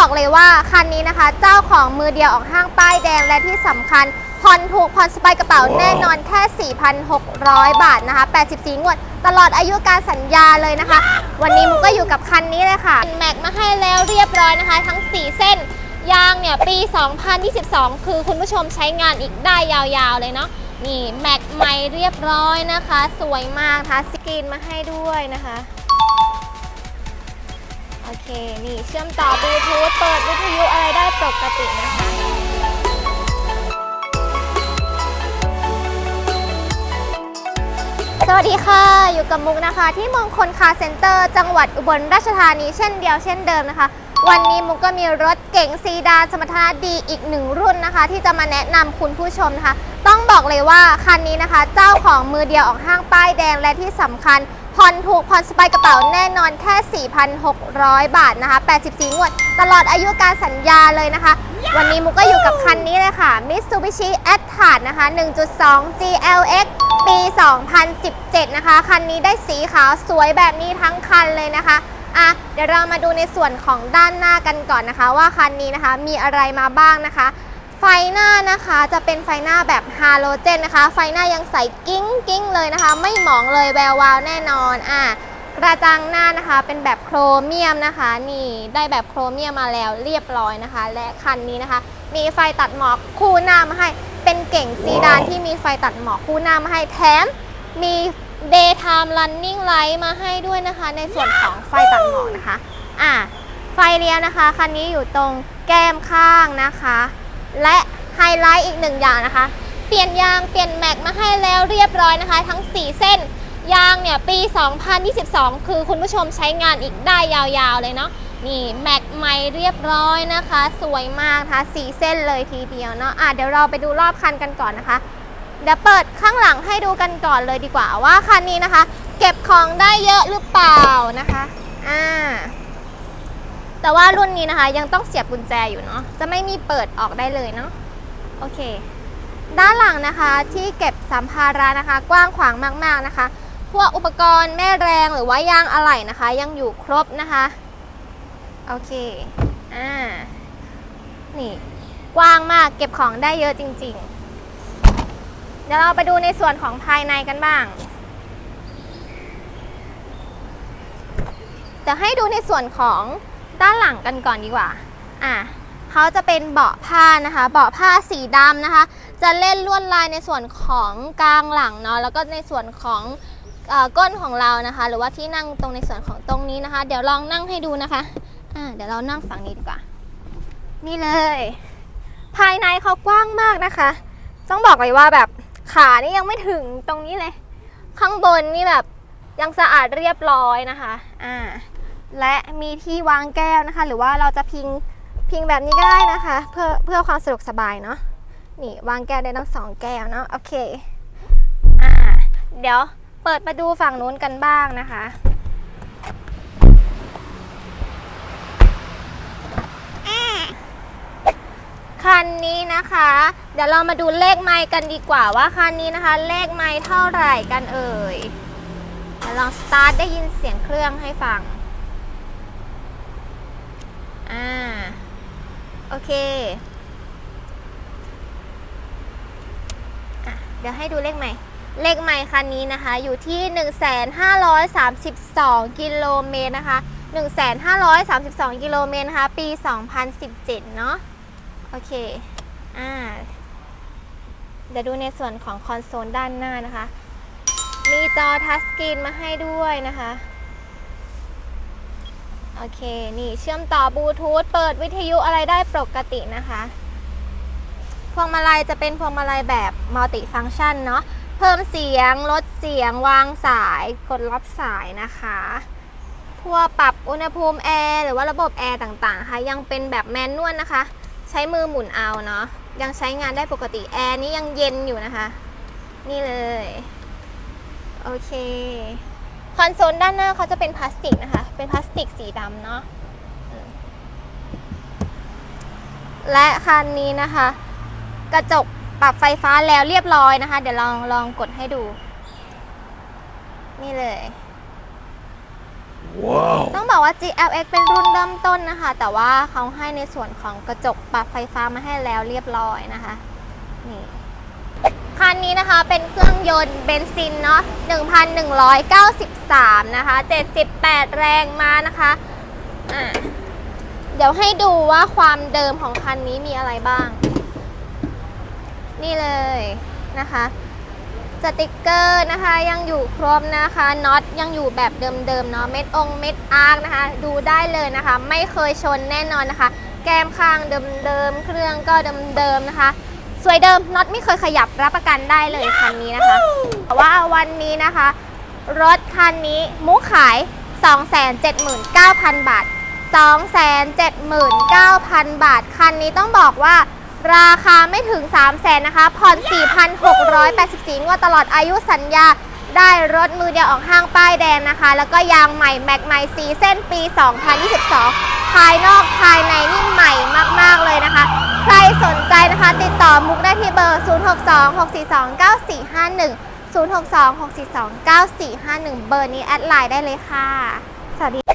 บอกเลยว่าคันนี้นะคะ เจ้าของมือเดียวออกห้างป้ายแดงและที่สำคัญผ่อนถูกผ่อนสบายกระเป๋าแน่นอนแค่ 4,600 บาทนะคะ 84 งวด ตลอดอายุการสัญญาเลยนะคะ วันนี้มุกก็อยู่กับคันนี้เลยค่ะแม็กมาให้แล้วเรียบร้อยนะคะ ทั้ง 4 เส้นยางเนี่ยปี 2022 คือคุณผู้ชมใช้งานอีกได้ยาวๆเลยเนาะนี่แม็กใหม่เรียบร้อยนะคะ สวยมากนะคะสกรีนมาให้ด้วยนะคะ โอเค นี่เชื่อมต่อบลูทูธเปิดวิทยุอะไรได้ปกตินะคะสวัสดีค่ะ อยู่กับมุกนะคะ ที่มงคลคาเซ็นเตอร์ จังหวัดอุบลราชธานีเช่นเดียวเช่นเดิมนะคะ วันนี้มุกก็มีรถเก๋งซีดานสมรรถนะดีอีกหนึ่งรุ่นนะคะ ที่จะมาแนะนำคุณผู้ชมนะคะ ต้องบอกเลยว่าคันนี้นะคะ เจ้าของมือเดียวออกห้างป้ายแดงและที่สำคัญ ผ่อนถูกผ่อนสบายกระเป๋าแน่นอนแค่ 4,600 บาทนะคะ 84 งวด ตลอดอายุการสัญญาเลยนะคะ วันนี้มุกก็อยู่กับคันนี้เลยค่ะ Mitsubishi a t t a r นะคะ 1.2 GLX ปี 2017 นะคะ คันนี้ได้สีขาวสวยแบบนี้ทั้งคันเลยนะคะอะเดี๋ยวเรามาดูในส่วนของด้านหน้ากันก่อนนะคะ ว่าคันนี้นะคะมีอะไรมาบ้างนะคะ ไฟหน้านะคะจะเป็นไฟหน้าแบบฮาโลเจนนะคะ ไฟหน้ายังใสกิ้งกิ้งเลยนะคะ ไม่หมองเลยแวววาวแน่นอนอะกระจังหน้านะคะเป็นแบบโครเมียมนะคะ นี่ได้แบบโครเมียมมาแล้วเรียบร้อยนะคะ และคันนี้นะคะ มีไฟตัดหมอกคู่หน้ามาให้ เป็นเก่งซีดานที่มีไฟตัดหมอกคู่หน้ามาให้แถมมี daytime running light มาให้ด้วยนะคะ ในส่วนของไฟตัดหมอกนะคะ อะไฟเลี้ยวนะคะ คันนี้อยู่ตรงแก้มข้างนะคะ และไฮไลท์อีกหนึ่งอย่างนะคะ เปลี่ยนยางเปลี่ยนแม็กมาให้แล้วเรียบร้อยนะคะ ทั้ง 4 เส้น ยางเนี่ยปี 2022 คือคุณผู้ชมใช้งานอีกได้ยาวๆเลยเนาะนี่แม็กใหม่เรียบร้อยนะคะ สวยมากนะคะสีเส้นเลยทีเดียวเนาะอะเดี๋ยวเราไปดูรอบคันกันก่อนนะคะ เดี๋ยวเปิดข้างหลังให้ดูกันก่อนเลยดีกว่าว่าคันนี้นะคะ เก็บของได้เยอะหรือเปล่านะคะอ่า แต่ว่ารุ่นนี้นะคะยังต้องเสียบกุญแจอยู่เนาะจะไม่มีเปิดออกได้เลยเนาะโอเค ด้านหลังนะคะที่เก็บสัมภาระนะคะ กว้างขวางมากๆนะคะ พวกอุปกรณ์แม่แรงหรือว่ายางอะไหล่นะคะ ยังอยู่ครบนะคะโอเคอ่านี่กว้างมากเก็บของได้เยอะจริง ๆ เดี๋ยวเราไปดูในส่วนของภายในกันบ้างแต่ให้ดูในส่วนของ ด้านหลังกันก่อนดีกว่า อะเขาจะเป็นเบาะผ้านะคะ เบาะผ้าสีดำนะคะ จะเล่นลวดลายในส่วนของกลางหลังเนาะ แล้วก็ในส่วนของเออก้นของเรานะคะ หรือว่าที่นั่งตรงในส่วนของตรงนี้นะคะ เดี๋ยวลองนั่งให้ดูนะคะ อะเดี๋ยวเรานั่งฝั่งนี้ดีกว่า นี่เลย ภายในเขากว้างมากนะคะ ต้องบอกเลยว่าแบบขานี่ยังไม่ถึงตรงนี้เลย ข้างบนนี่แบบยังสะอาดเรียบร้อยนะคะ อ่า และมีที่วางแก้วนะคะ หรือว่าเราจะพิงพิงแบบนี้ก็ได้นะคะ เพื่อเพื่อความสะดวกสบายเนาะนี่วางแก้วได้ทั้งสองแก้วเนาะโอเคอ่าเดี๋ยวเปิดมาดูฝั่งนู้นกันบ้างนะคะคันนี้นะคะ เดี๋ยวเรามาดูเลขไมล์กันดีกว่าว่าคันนี้นะคะ เลขไมล์เท่าไหร่กันเอ่ยเดี๋ยวลองสตาร์ทได้ยินเสียงเครื่องให้ฟัง อ่า โอเคอะเดี๋ยวให้ดูเลขใหม่ เลขใหม่คันนี้นะคะ อยู่ที่ 1,532 กิโลเมตรนะคะ 1,532 กิโลเมตรนะคะ ปี 2017 เนาะโอเค อ่า เดี๋ยวดูในส่วนของคอนโซลด้านหน้านะคะ มีจอทัชสกรีนมาให้ด้วยนะคะ โอเค นี่เชื่อมต่อบลูทูธเปิดวิทยุอะไรได้ปกตินะคะ พวงมาลัยจะเป็นพวงมาลัยแบบมัลติฟัง c t ชันเนาะ เพิ่มเสียง ลดเสียง วางสาย กดรับสายนะคะพวกปรับอุณหภูมิแอร์หรือว่าระบบแอร์ต่างๆนะคะยังเป็นแบบแมนนวลนะคะ ใช้มือหมุนเอาเนาะ ยังใช้งานได้ปกติแอร์นี้ยังเย็นอยู่นะคะ นี่เลย โอเค คอนโซลด้านหน้าเขาจะเป็นพลาสติกนะคะ เป็นพลาสติกสีดำเนาะอืมและคันนี้นะคะ กระจกปรับไฟฟ้าแล้วเรียบร้อยนะคะ เดี๋ยวลองลองกดให้ดู นี่เลยต้องบอกว่า GLX เป็นรุ่นเริ่มต้นนะคะ แต่ว่าเขาให้ในส่วนของกระจกปรับไฟฟ้ามาให้แล้วเรียบร้อยนะคะ นี่ คันนี้นะคะเป็นเครื่องยนต์เบนซินเนาะ 1,193 นะคะ 78 แรงม้านะคะะเดี๋ยวให้ดูว่าความเดิมของคันนี้มีอะไรบ้าง นี่เลยนะคะ สติกเกอร์นะคะยังอยู่ครบนะคะน็อตยังอยู่แบบเดิมๆเนาะ เม็ดองเม็ดอาร์คนะคะ ดูได้เลยนะคะ ไม่เคยชนแน่นอนนะคะ แก้มข้างเดิมๆ เครื่องก็เดิมๆนะคะ สวยเดิมน็อตไม่เคยขยับรับประกันได้เลยคันนี้นะคะแต่ว่าวันนี้นะคะ รถคันนี้มุกขาย 279,000 บาท 279,000 บาท คันนี้ต้องบอกว่าราคาไม่ถึง 3 0 0แสนนะคะผ่อน 4,684 งวดตลอดอายุสัญญาได้รถมือเดียวออกห้างป้ายแดงนะคะ แล้วก็ยางใหม่ แม็กใหม่สีเส้นปี 2022 ภายนอก อมุกได้ที่เบอร์ 0626429451 0626429451 เบอร์นี้แอดไลน์ได้เลยค่ะ สวัสดี